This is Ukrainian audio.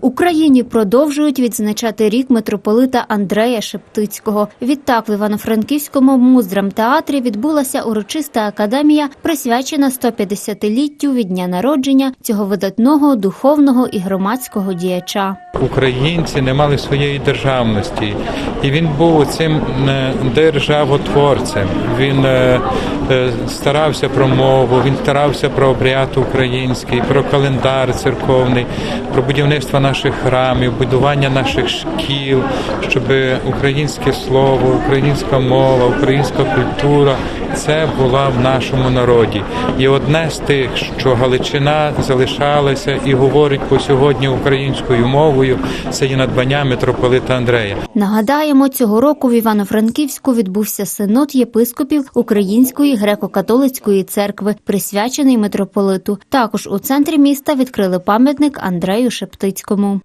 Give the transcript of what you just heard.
Україні продовжують відзначати рік митрополита Андрея Шептицького. Відтак в Івано-Франківському муздрамтеатрі відбулася урочиста академія, присвячена 150-літтю від дня народження цього видатного духовного і громадського діяча. Українці не мали своєї державності, і він був цим е, державотворцем. Він е, е, старався про мову, він старався про обряд український, про календар церковний, про будівництво наших храмів, будування наших шкіл, щоб українське слово, українська мова, українська культура це була в нашому народі. І одне з тих, що Галичина залишалася і говорить по сьогодні українською мовою, це є надбання митрополита Андрея. Нагадаємо, цього року в Івано-Франківську відбувся синод єпископів Української греко-католицької церкви, присвячений митрополиту. Також у центрі міста відкрили пам'ятник Андрею Шептицькому.